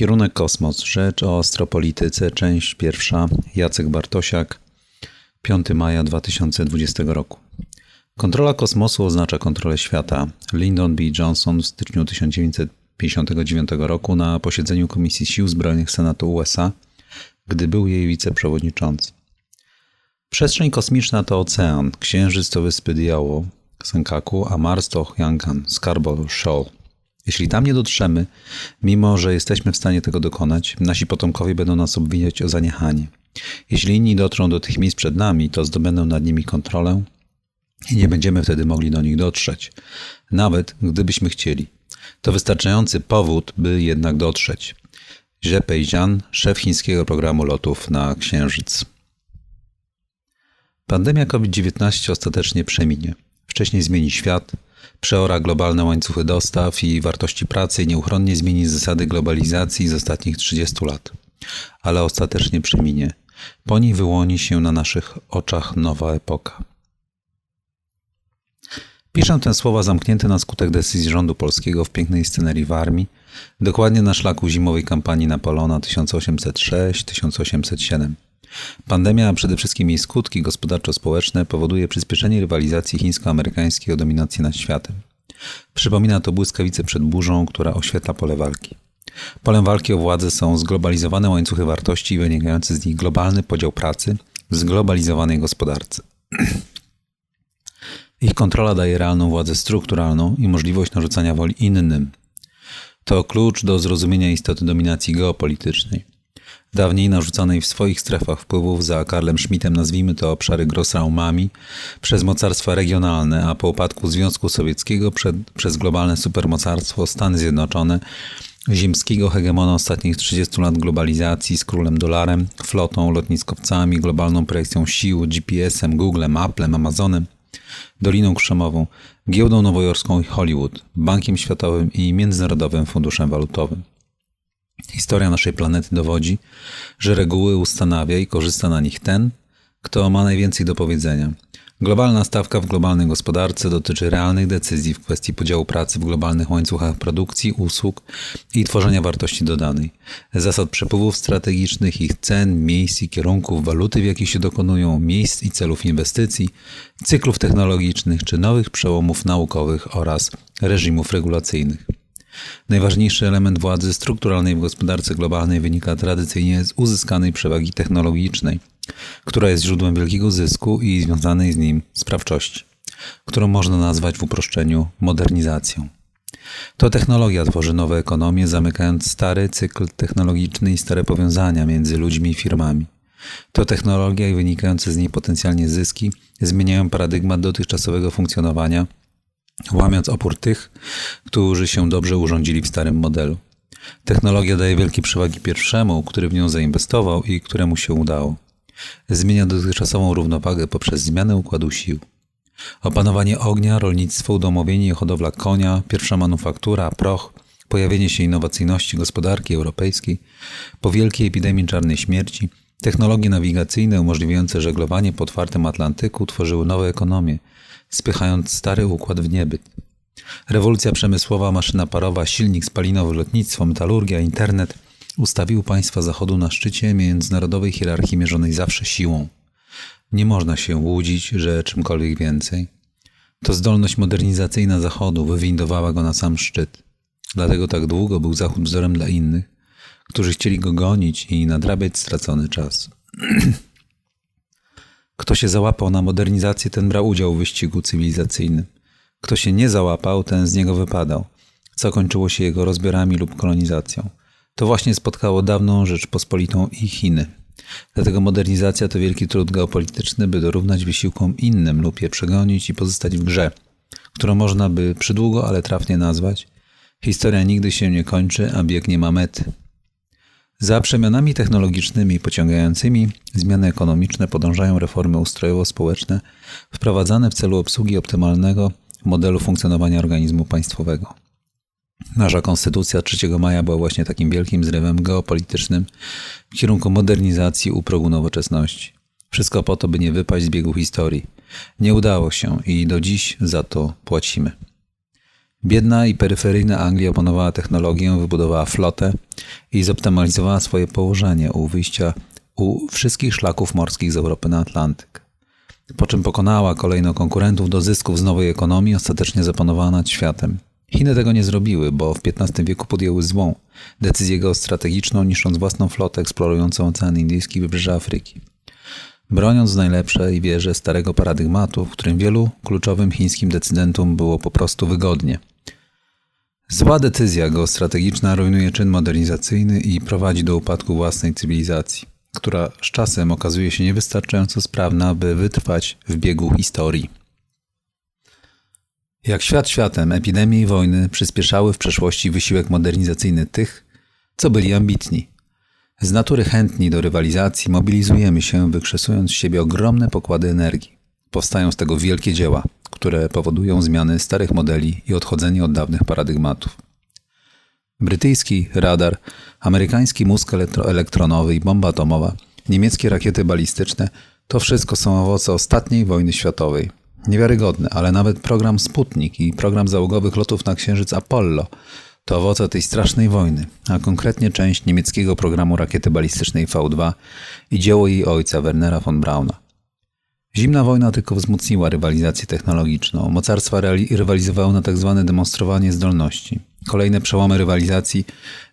Kierunek kosmos. Rzecz o astropolityce. Część pierwsza. Jacek Bartosiak. 5 maja 2020 roku. Kontrola kosmosu oznacza kontrolę świata. Lyndon B. Johnson w styczniu 1959 roku na posiedzeniu Komisji Sił Zbrojnych Senatu USA, gdy był jej wiceprzewodniczący. Przestrzeń kosmiczna to ocean, księżyc to wyspy Diało, Senkaku, a Mars to Hyangan, Scarborough Shoal. Jeśli tam nie dotrzemy, mimo że jesteśmy w stanie tego dokonać, nasi potomkowie będą nas obwiniać o zaniechanie. Jeśli inni dotrą do tych miejsc przed nami, to zdobędą nad nimi kontrolę i nie będziemy wtedy mogli do nich dotrzeć, nawet gdybyśmy chcieli. To wystarczający powód, by jednak dotrzeć. Zhe Peijian, szef chińskiego programu lotów na Księżyc. Pandemia COVID-19 ostatecznie przeminie. Wcześniej zmieni świat, przeora globalne łańcuchy dostaw i wartości pracy i nieuchronnie zmieni zasady globalizacji z ostatnich 30 lat. Ale ostatecznie przeminie. Po niej wyłoni się na naszych oczach nowa epoka. Piszę te słowa zamknięte na skutek decyzji rządu polskiego w pięknej scenerii w armii, dokładnie na szlaku zimowej kampanii Napoleona 1806-1807. Pandemia, a przede wszystkim jej skutki gospodarczo-społeczne powoduje przyspieszenie rywalizacji chińsko-amerykańskiej o dominację nad światem. Przypomina to błyskawice przed burzą, która oświetla pole walki. Polem walki o władzę są zglobalizowane łańcuchy wartości i wynikający z nich globalny podział pracy w zglobalizowanej gospodarce. Ich kontrola daje realną władzę strukturalną i możliwość narzucania woli innym. To klucz do zrozumienia istoty dominacji geopolitycznej. Dawniej narzucanej w swoich strefach wpływów za Karlem Schmidtem nazwijmy to obszary Grossraumami przez mocarstwa regionalne, a po upadku Związku Sowieckiego przed, przez globalne supermocarstwo Stany Zjednoczone, ziemskiego hegemona ostatnich 30 lat globalizacji z królem dolarem, flotą, lotniskowcami, globalną projekcją sił, GPS-em, Googlem, Applem, Amazonem, Doliną Krzemową, giełdą nowojorską i Hollywood, Bankiem Światowym i Międzynarodowym Funduszem Walutowym. Historia naszej planety dowodzi, że reguły ustanawia i korzysta na nich ten, kto ma najwięcej do powiedzenia. Globalna stawka w globalnej gospodarce dotyczy realnych decyzji w kwestii podziału pracy w globalnych łańcuchach produkcji, usług i tworzenia wartości dodanej, zasad przepływów strategicznych, ich cen, miejsc i kierunków, waluty, w jakich się dokonują, miejsc i celów inwestycji, cyklów technologicznych czy nowych przełomów naukowych oraz reżimów regulacyjnych. Najważniejszy element władzy strukturalnej w gospodarce globalnej wynika tradycyjnie z uzyskanej przewagi technologicznej, która jest źródłem wielkiego zysku i związanej z nim sprawczości, którą można nazwać w uproszczeniu modernizacją. To technologia tworzy nowe ekonomie, zamykając stary cykl technologiczny i stare powiązania między ludźmi i firmami. To technologia i wynikające z niej potencjalnie zyski zmieniają paradygmat dotychczasowego funkcjonowania łamiąc opór tych, którzy się dobrze urządzili w starym modelu. Technologia daje wielkie przewagi pierwszemu, który w nią zainwestował i któremu się udało. Zmienia dotychczasową równowagę poprzez zmianę układu sił. Opanowanie ognia, rolnictwo, udomowienie i hodowla konia, pierwsza manufaktura, proch, pojawienie się innowacyjności gospodarki europejskiej, po wielkiej epidemii czarnej śmierci, technologie nawigacyjne umożliwiające żeglowanie po otwartym Atlantyku tworzyły nowe ekonomie, spychając stary układ w niebyt. Rewolucja przemysłowa, maszyna parowa, silnik spalinowy, lotnictwo, metalurgia, internet ustawił państwa Zachodu na szczycie międzynarodowej hierarchii mierzonej zawsze siłą. Nie można się łudzić, że czymkolwiek więcej. To zdolność modernizacyjna Zachodu wywindowała go na sam szczyt. Dlatego tak długo był Zachód wzorem dla innych, którzy chcieli go gonić i nadrabiać stracony czas. Kto się załapał na modernizację, ten brał udział w wyścigu cywilizacyjnym. Kto się nie załapał, ten z niego wypadał, co kończyło się jego rozbiorami lub kolonizacją. To właśnie spotkało dawną Rzeczpospolitą i Chiny. Dlatego modernizacja to wielki trud geopolityczny, by dorównać wysiłkom innym lub je przegonić i pozostać w grze, którą można by przydługo, ale trafnie nazwać. Historia nigdy się nie kończy, a bieg nie ma mety. Za przemianami technologicznymi pociągającymi zmiany ekonomiczne podążają reformy ustrojowo-społeczne wprowadzane w celu obsługi optymalnego modelu funkcjonowania organizmu państwowego. Nasza konstytucja 3 maja była właśnie takim wielkim zrywem geopolitycznym w kierunku modernizacji u progu nowoczesności. Wszystko po to, by nie wypaść z biegu historii. Nie udało się i do dziś za to płacimy. Biedna i peryferyjna Anglia opanowała technologię, wybudowała flotę i zoptymalizowała swoje położenie u wyjścia u wszystkich szlaków morskich z Europy na Atlantyk. Po czym pokonała kolejno konkurentów do zysków z nowej ekonomii, ostatecznie zapanowała nad światem. Chiny tego nie zrobiły, bo w XV wieku podjęły złą decyzję geostrategiczną, niszcząc własną flotę eksplorującą Ocean Indyjski i wybrzeże Afryki. Broniąc najlepszej wieży starego paradygmatu, w którym wielu kluczowym chińskim decydentom było po prostu wygodnie. Zła decyzja geostrategiczna rujnuje czyn modernizacyjny i prowadzi do upadku własnej cywilizacji, która z czasem okazuje się niewystarczająco sprawna, by wytrwać w biegu historii. Jak świat światem, epidemie i wojny przyspieszały w przeszłości wysiłek modernizacyjny tych, co byli ambitni. Z natury chętni do rywalizacji mobilizujemy się, wykrzesując z siebie ogromne pokłady energii. Powstają z tego wielkie dzieła, które powodują zmiany starych modeli i odchodzenie od dawnych paradygmatów. Brytyjski radar, amerykański mózg elektronowy i bomba atomowa, niemieckie rakiety balistyczne to wszystko są owoce ostatniej wojny światowej, Niewiarygodne, ale nawet program Sputnik i program załogowych lotów na księżyc Apollo to owoce tej strasznej wojny, a konkretnie część niemieckiego programu rakiety balistycznej V2 i dzieło jej ojca Wernera von Brauna. Zimna wojna tylko wzmocniła rywalizację technologiczną. Mocarstwa rywalizowały na tzw. Tak demonstrowanie zdolności. Kolejne przełomy rywalizacji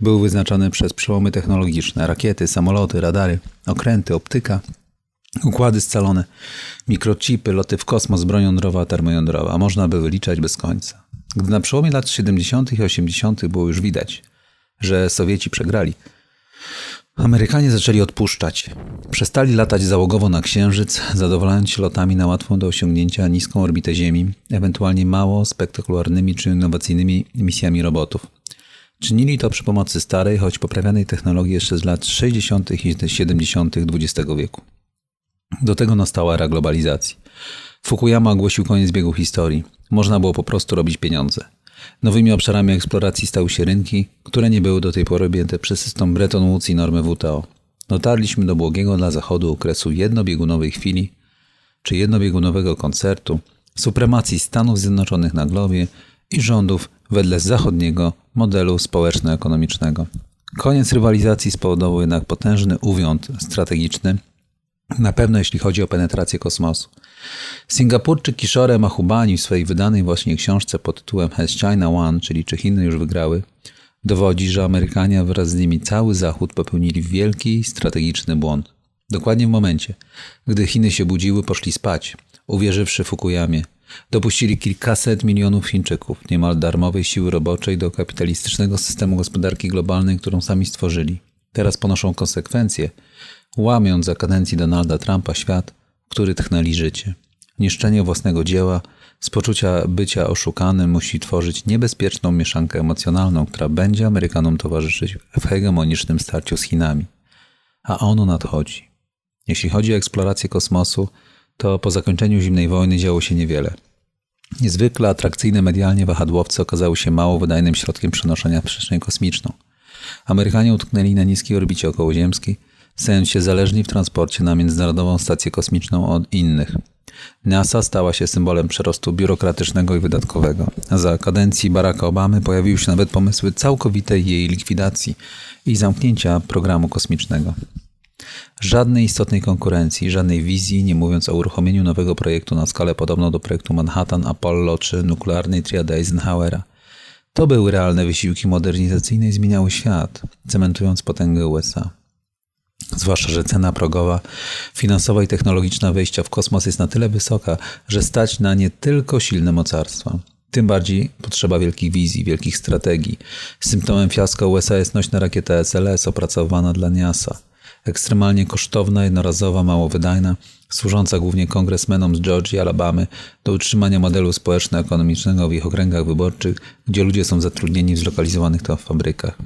były wyznaczone przez przełomy technologiczne: rakiety, samoloty, radary, okręty, optyka Układy scalone, mikrochipy, loty w kosmos, broń jądrowa, termojądrowa. Można by wyliczać bez końca. Gdy na przełomie lat 70. i 80. było już widać, że Sowieci przegrali, Amerykanie zaczęli odpuszczać. Przestali latać załogowo na Księżyc, zadowalając się lotami na łatwą do osiągnięcia niską orbitę Ziemi, ewentualnie mało spektakularnymi czy innowacyjnymi misjami robotów. Czynili to przy pomocy starej, choć poprawianej technologii jeszcze z lat 60. i 70. XX wieku. Do tego nastała era globalizacji. Fukuyama ogłosił koniec biegu historii. Można było po prostu robić pieniądze. Nowymi obszarami eksploracji stały się rynki, które nie były do tej pory objęte przez system Bretton Woods i normy WTO. Dotarliśmy do błogiego dla Zachodu okresu jednobiegunowej chwili, czy jednobiegunowego koncertu, supremacji Stanów Zjednoczonych na globie i rządów wedle zachodniego modelu społeczno-ekonomicznego. Koniec rywalizacji spowodował jednak potężny uwiąd strategiczny – na pewno jeśli chodzi o penetrację kosmosu. Singapurczyk Kishore Mahubani w swojej wydanej właśnie książce pod tytułem Has China Won, czyli czy Chiny już wygrały, dowodzi, że Amerykanie wraz z nimi cały Zachód popełnili wielki strategiczny błąd. Dokładnie w momencie, gdy Chiny się budziły, poszli spać, uwierzywszy Fukuyamie. Dopuścili kilkaset milionów Chińczyków, niemal darmowej siły roboczej do kapitalistycznego systemu gospodarki globalnej, którą sami stworzyli. Teraz ponoszą konsekwencje – łamiąc za kadencji Donalda Trumpa świat, który tchnęli życie. Niszczenie własnego dzieła z poczucia bycia oszukanym musi tworzyć niebezpieczną mieszankę emocjonalną, która będzie Amerykanom towarzyszyć w hegemonicznym starciu z Chinami. A ono nadchodzi. Jeśli chodzi o eksplorację kosmosu, to po zakończeniu zimnej wojny działo się niewiele. Niezwykle atrakcyjne medialnie wahadłowce okazały się mało wydajnym środkiem przenoszenia w przestrzeń kosmiczną. Amerykanie utknęli na niskiej orbicie okołoziemskiej, stając się zależni w transporcie na Międzynarodową Stację Kosmiczną od innych. NASA stała się symbolem przerostu biurokratycznego i wydatkowego. Za kadencji Baracka Obamy pojawiły się nawet pomysły całkowitej jej likwidacji i zamknięcia programu kosmicznego. Żadnej istotnej konkurencji, żadnej wizji, nie mówiąc o uruchomieniu nowego projektu na skalę podobną do projektu Manhattan, Apollo czy nuklearnej triady Eisenhowera. To były realne wysiłki modernizacyjne i zmieniały świat, cementując potęgę USA. Zwłaszcza, że cena progowa finansowa i technologiczna wejścia w kosmos jest na tyle wysoka, że stać na nie tylko silne mocarstwa. Tym bardziej potrzeba wielkich wizji, wielkich strategii. Symptomem fiaska USA jest nośna rakieta SLS opracowana dla NASA. Ekstremalnie kosztowna, jednorazowa, mało wydajna, służąca głównie kongresmenom z Georgii i Alabamy do utrzymania modelu społeczno-ekonomicznego w ich okręgach wyborczych, gdzie ludzie są zatrudnieni w zlokalizowanych tam fabrykach.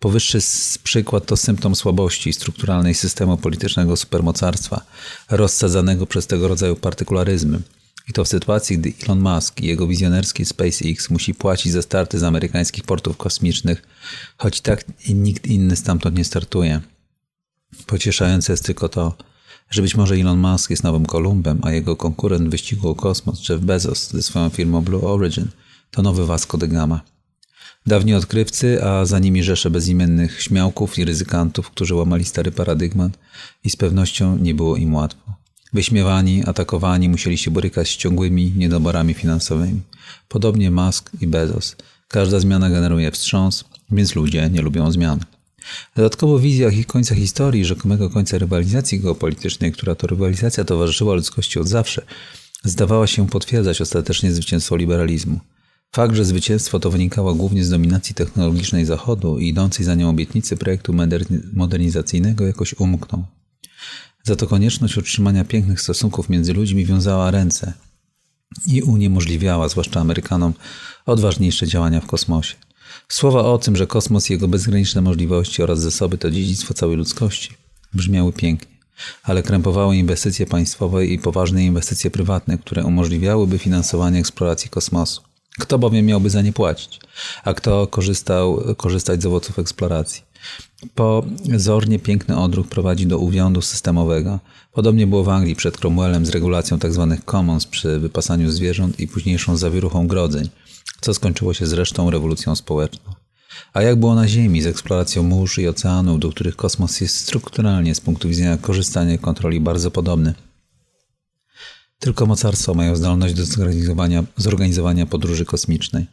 Powyższy przykład to symptom słabości strukturalnej systemu politycznego supermocarstwa, rozsadzanego przez tego rodzaju partykularyzmy. I to w sytuacji, gdy Elon Musk i jego wizjonerski SpaceX musi płacić za starty z amerykańskich portów kosmicznych, choć tak nikt inny stamtąd nie startuje. Pocieszające jest tylko to, że być może Elon Musk jest nowym Kolumbem, a jego konkurent w wyścigu o kosmos, Jeff Bezos ze swoją firmą Blue Origin, to nowy Vasco de Gama. Dawni odkrywcy, a za nimi rzesze bezimiennych śmiałków i ryzykantów, którzy łamali stary paradygmat i z pewnością nie było im łatwo. Wyśmiewani, atakowani, musieli się borykać z ciągłymi niedoborami finansowymi. Podobnie Musk i Bezos. Każda zmiana generuje wstrząs, więc ludzie nie lubią zmian. Dodatkowo wizja ich końca historii, rzekomego końca rywalizacji geopolitycznej, która to rywalizacja towarzyszyła ludzkości od zawsze, zdawała się potwierdzać ostatecznie zwycięstwo liberalizmu. Fakt, że zwycięstwo to wynikało głównie z dominacji technologicznej Zachodu i idącej za nią obietnicy projektu modernizacyjnego jakoś umknął. Za to konieczność utrzymania pięknych stosunków między ludźmi wiązała ręce i uniemożliwiała, zwłaszcza Amerykanom, odważniejsze działania w kosmosie. Słowa o tym, że kosmos i jego bezgraniczne możliwości oraz zasoby to dziedzictwo całej ludzkości, brzmiały pięknie, ale krępowały inwestycje państwowe i poważne inwestycje prywatne, które umożliwiałyby finansowanie eksploracji kosmosu. Kto bowiem miałby za nie płacić, a kto korzystał, korzystać z owoców eksploracji? Pozornie piękny odruch prowadzi do uwiądu systemowego. Podobnie było w Anglii przed Cromwellem z regulacją tzw. Tak commons przy wypasaniu zwierząt i późniejszą zawieruchą grodzeń, co skończyło się zresztą rewolucją społeczną. A jak było na Ziemi z eksploracją mórz i oceanów, do których kosmos jest strukturalnie z punktu widzenia korzystania i kontroli bardzo podobny? Tylko mocarstwa mają zdolność do zorganizowania, zorganizowania podróży kosmicznej.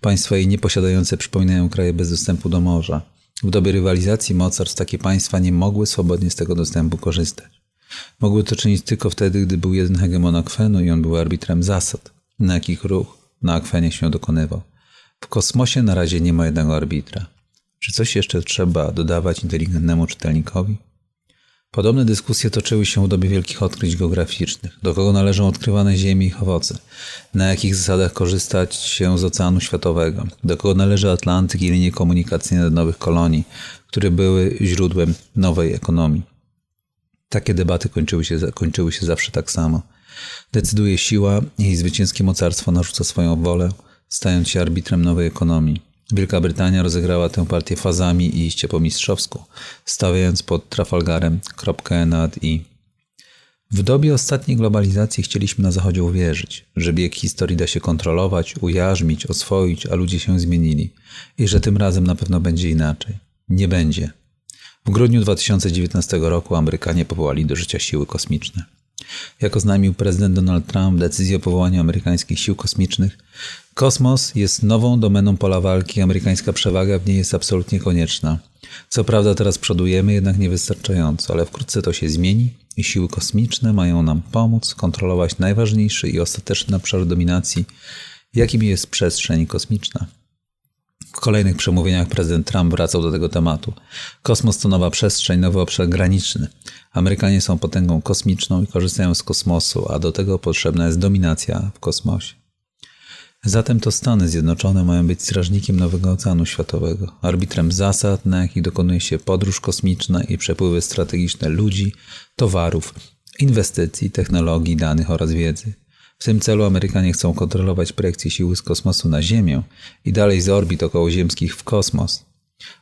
Państwa jej nieposiadające przypominają kraje bez dostępu do morza. W dobie rywalizacji mocarstw takie państwa nie mogły swobodnie z tego dostępu korzystać. Mogły to czynić tylko wtedy, gdy był jeden hegemon akwenu i on był arbitrem zasad, na jakich ruch na akwenie się dokonywał. W kosmosie na razie nie ma jednego arbitra. Czy coś jeszcze trzeba dodawać inteligentnemu czytelnikowi? Podobne dyskusje toczyły się w dobie wielkich odkryć geograficznych. Do kogo należą odkrywane ziemie i owoce? Na jakich zasadach korzystać się z Oceanu Światowego? Do kogo należy Atlantyk i linie komunikacyjne do nowych kolonii, które były źródłem nowej ekonomii? Takie debaty kończyły się, kończyły się zawsze tak samo. Decyduje siła i zwycięskie mocarstwo narzuca swoją wolę, stając się arbitrem nowej ekonomii. Wielka Brytania rozegrała tę partię fazami i iście po mistrzowsku, stawiając pod Trafalgarem kropkę nad i. W dobie ostatniej globalizacji chcieliśmy na Zachodzie uwierzyć, że bieg historii da się kontrolować, ujarzmić, oswoić, a ludzie się zmienili i że tym razem na pewno będzie inaczej. Nie będzie. W grudniu 2019 roku Amerykanie powołali do życia siły kosmiczne. Jak oznajmił prezydent Donald Trump decyzję o powołaniu amerykańskich sił kosmicznych, kosmos jest nową domeną pola walki, amerykańska przewaga w niej jest absolutnie konieczna. Co prawda teraz przodujemy, jednak niewystarczająco, ale wkrótce to się zmieni i siły kosmiczne mają nam pomóc kontrolować najważniejszy i ostateczny obszar dominacji, jakim jest przestrzeń kosmiczna. W kolejnych przemówieniach prezydent Trump wracał do tego tematu. Kosmos to nowa przestrzeń, nowy obszar graniczny. Amerykanie są potęgą kosmiczną i korzystają z kosmosu, a do tego potrzebna jest dominacja w kosmosie. Zatem to Stany Zjednoczone mają być strażnikiem nowego oceanu światowego, arbitrem zasad, na jakich dokonuje się podróż kosmiczna i przepływy strategiczne ludzi, towarów, inwestycji, technologii, danych oraz wiedzy. W tym celu Amerykanie chcą kontrolować projekcję siły z kosmosu na Ziemię i dalej z orbit okołoziemskich w kosmos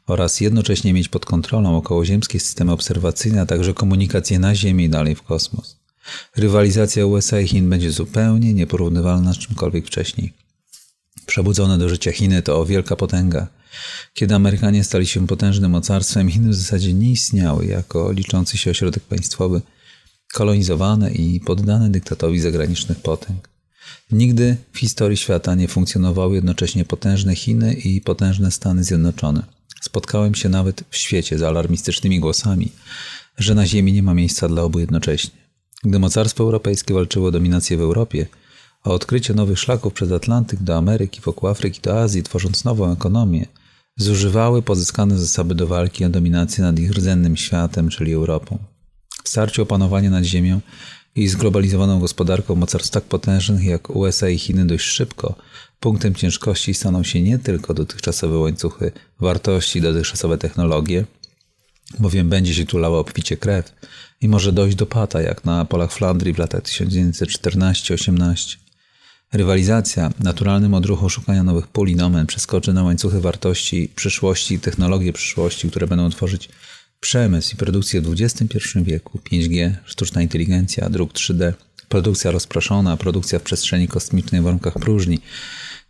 oraz jednocześnie mieć pod kontrolą okołoziemskie systemy obserwacyjne, a także komunikację na Ziemi i dalej w kosmos. Rywalizacja USA i Chin będzie zupełnie nieporównywalna z czymkolwiek wcześniej. Przebudzone do życia Chiny to wielka potęga. Kiedy Amerykanie stali się potężnym mocarstwem, Chiny w zasadzie nie istniały jako liczący się ośrodek państwowy – kolonizowane i poddane dyktatowi zagranicznych potęg. Nigdy w historii świata nie funkcjonowały jednocześnie potężne Chiny i potężne Stany Zjednoczone. Spotkałem się nawet w świecie z alarmistycznymi głosami, że na Ziemi nie ma miejsca dla obu jednocześnie. Gdy mocarstwo europejskie walczyło o dominację w Europie, o odkrycie nowych szlaków przez Atlantyk do Ameryki, wokół Afryki do Azji, tworząc nową ekonomię, zużywały pozyskane zasoby do walki o dominację nad ich rdzennym światem, czyli Europą. W starciu o panowanie nad Ziemią i zglobalizowaną gospodarką mocarstw tak potężnych jak USA i Chiny dość szybko, punktem ciężkości staną się nie tylko dotychczasowe łańcuchy wartości, dotychczasowe technologie, bowiem będzie się tu lała obficie krew i może dojść do pata, jak na polach Flandrii w latach 1914-18. Rywalizacja, naturalnym odruchu szukania nowych pól i nomen przeskoczy na łańcuchy wartości przyszłości, technologie przyszłości, które będą tworzyć Przemysł i produkcja w XXI wieku, 5G, sztuczna inteligencja, druk 3D, produkcja rozproszona, produkcja w przestrzeni kosmicznej w warunkach próżni.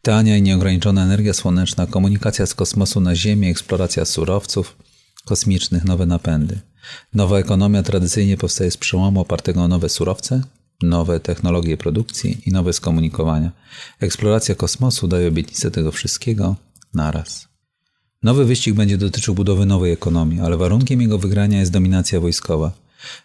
Tania i nieograniczona energia słoneczna, komunikacja z kosmosu na Ziemię, eksploracja surowców kosmicznych, nowe napędy. Nowa ekonomia tradycyjnie powstaje z przełomu opartego o nowe surowce, nowe technologie produkcji i nowe skomunikowania. Eksploracja kosmosu daje obietnicę tego wszystkiego naraz. Nowy wyścig będzie dotyczył budowy nowej ekonomii, ale warunkiem jego wygrania jest dominacja wojskowa.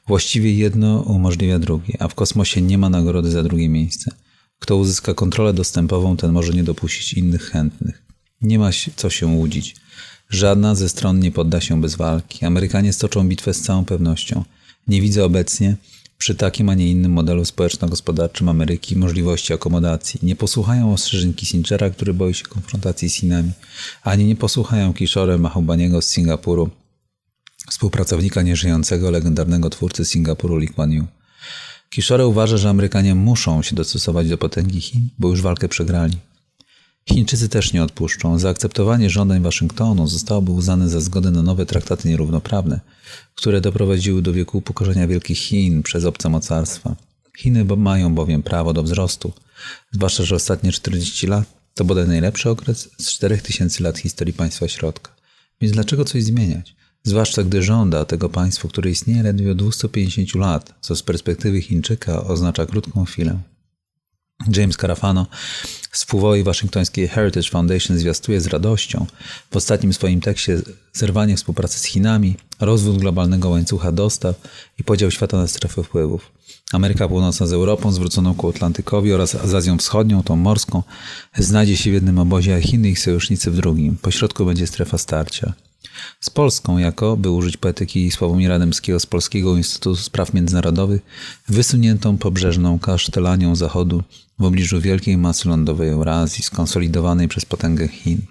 Właściwie jedno umożliwia drugie, a w kosmosie nie ma nagrody za drugie miejsce. Kto uzyska kontrolę dostępową, ten może nie dopuścić innych chętnych. Nie ma co się łudzić. Żadna ze stron nie podda się bez walki. Amerykanie stoczą bitwę z całą pewnością. Nie widzę obecnie, przy takim, a nie innym modelu społeczno-gospodarczym Ameryki możliwości akomodacji. Nie posłuchają ostrzeżeń Kissingera, który boi się konfrontacji z Chinami, ani nie posłuchają Kishore Mahbubaniego z Singapuru, współpracownika nieżyjącego legendarnego twórcy Singapuru Lee Kuan Yew. Kishore uważa, że Amerykanie muszą się dostosować do potęgi Chin, bo już walkę przegrali. Chińczycy też nie odpuszczą. Zaakceptowanie żądań Waszyngtonu zostałoby uznane za zgodę na nowe traktaty nierównoprawne, które doprowadziły do wieku upokorzenia Wielkich Chin przez obce mocarstwa. Chiny mają bowiem prawo do wzrostu, zwłaszcza, że ostatnie 40 lat to bodaj najlepszy okres z 4000 lat historii państwa środka. Więc dlaczego coś zmieniać? Zwłaszcza gdy żąda tego państwu, które istnieje ledwie od 250 lat, co z perspektywy Chińczyka oznacza krótką chwilę. James Carafano z wpływowej waszyngtońskiej Heritage Foundation zwiastuje z radością w ostatnim swoim tekście zerwanie współpracy z Chinami, rozwód globalnego łańcucha dostaw i podział świata na strefy wpływów. Ameryka Północna z Europą zwróconą ku Atlantykowi oraz z Azją Wschodnią, tą morską, znajdzie się w jednym obozie, a Chiny i ich sojusznicy w drugim. Pośrodku będzie strefa starcia. Z Polską jako, by użyć poetyki Sławomira Dębskiego z Polskiego Instytutu Spraw Międzynarodowych, wysuniętą pobrzeżną kasztelanią Zachodu w obliczu wielkiej masy lądowej Eurazji, skonsolidowanej przez potęgę Chin.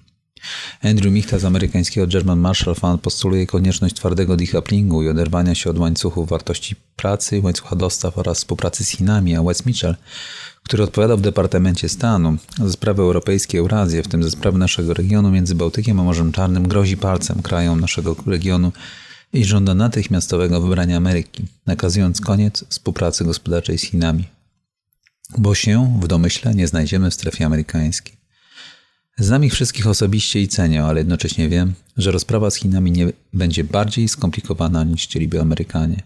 Andrew Michta z amerykańskiego German Marshall Fund postuluje konieczność twardego decouplingu i oderwania się od łańcuchów wartości pracy, łańcucha dostaw oraz współpracy z Chinami, a Wes Mitchell, który odpowiadał w Departamencie Stanu za sprawy europejskie Eurazję, w tym za sprawy naszego regionu między Bałtykiem a Morzem Czarnym, grozi palcem krajom naszego regionu i żąda natychmiastowego wybrania Ameryki, nakazując koniec współpracy gospodarczej z Chinami. Bo się, w domyśle, nie znajdziemy w strefie amerykańskiej. Znam ich wszystkich osobiście i cenię, ale jednocześnie wiem, że rozprawa z Chinami nie będzie bardziej skomplikowana niż chcieliby Amerykanie.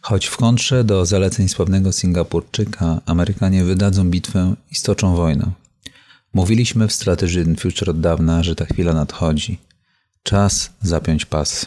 Choć w kontrze do zaleceń sławnego Singapurczyka, Amerykanie wydadzą bitwę i stoczą wojnę. Mówiliśmy w Strategy in Future od dawna, że ta chwila nadchodzi. Czas zapiąć pas.